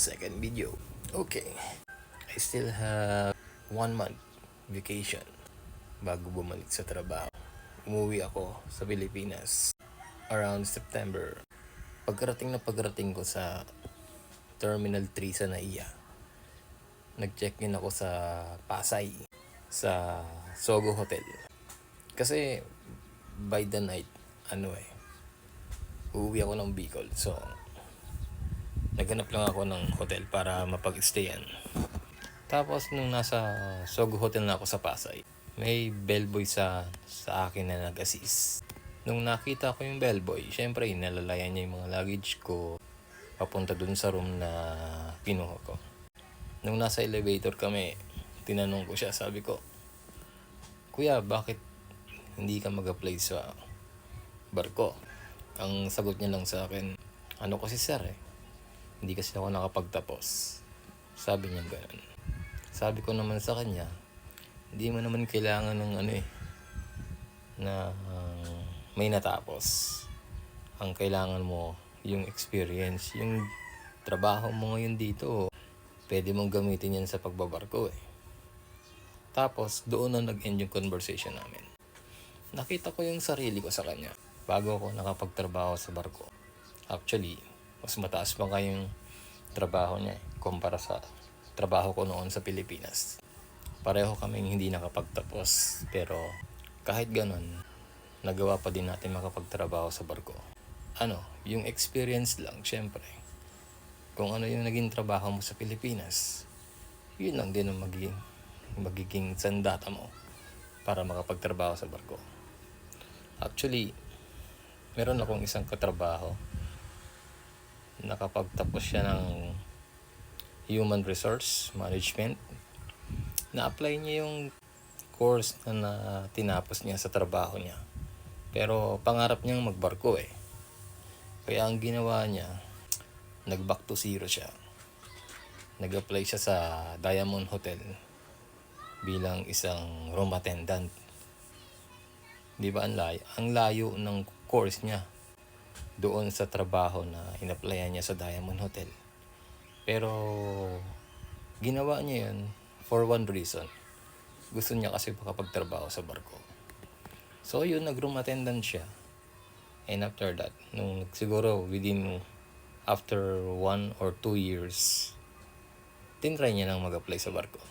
second video. Okay. I still have one month vacation bago bumalik sa trabaho. Umuwi ako sa Pilipinas around September. Pagkarating na pagkarating ko sa Terminal 3 sa Naiya, nag-check-in ako sa Pasay, sa Sogo Hotel. Kasi by the night, ano eh, uuwi ako ng Bicol. So, naghanap lang ako ng hotel para mapag-stayan. Tapos nung nasa Sogo Hotel na ako sa Pasay, may bellboy sa sa akin na nag-assist. Nung nakita ko yung bellboy, syempre inalalayan niya yung mga luggage ko papunta dun sa room na kinuha ko. Nung nasa elevator kami, tinanong ko siya, sabi ko, Kuya, bakit hindi ka mag-apply sa barko? Ang sagot niya lang sa akin, ano kasi sir eh, hindi kasi ako nakapagtapos. Sabi niya ganun. Sabi ko naman sa kanya, hindi mo naman kailangan ng ano eh, na ah, may natapos. Ang kailangan mo, yung experience, yung trabaho mo ngayon dito, pwede mong gamitin yan sa pagbabarko eh. Tapos, doon na nag-end yung conversation namin. Nakita ko yung sarili ko sa kanya bago ako nakapagtrabaho sa barko. Actually, mas mataas pa kayong trabaho niya eh, kumpara sa trabaho ko noon sa Pilipinas. Pareho kaming hindi nakapagtapos, pero kahit ganun, nagawa pa din natin makapagtrabaho sa barko. Ano, yung experience lang, syempre. Kung ano yung naging trabaho mo sa Pilipinas, yun lang din ang magiging, magiging sandata mo para makapagtrabaho sa barko. Actually, meron akong isang katrabaho. Nakapagtapos siya ng Human Resource Management. Na-apply niya yung course na, na tinapos niya sa trabaho niya. Pero pangarap niyang magbarko eh. Kaya ang ginawa niya, nag-back to zero siya. Nag-apply siya sa Diamond Hotel bilang isang room attendant. Di ba ang layo? Ang layo ng course niya doon sa trabaho na inapplyan niya sa Diamond Hotel. Pero ginawa niya yun for one reason. Gusto niya kasi makapagtrabaho sa barko. So yun, nag-room attendant siya. And after that, nung siguro within after one or two years, tinry niya lang mag-apply sa barko.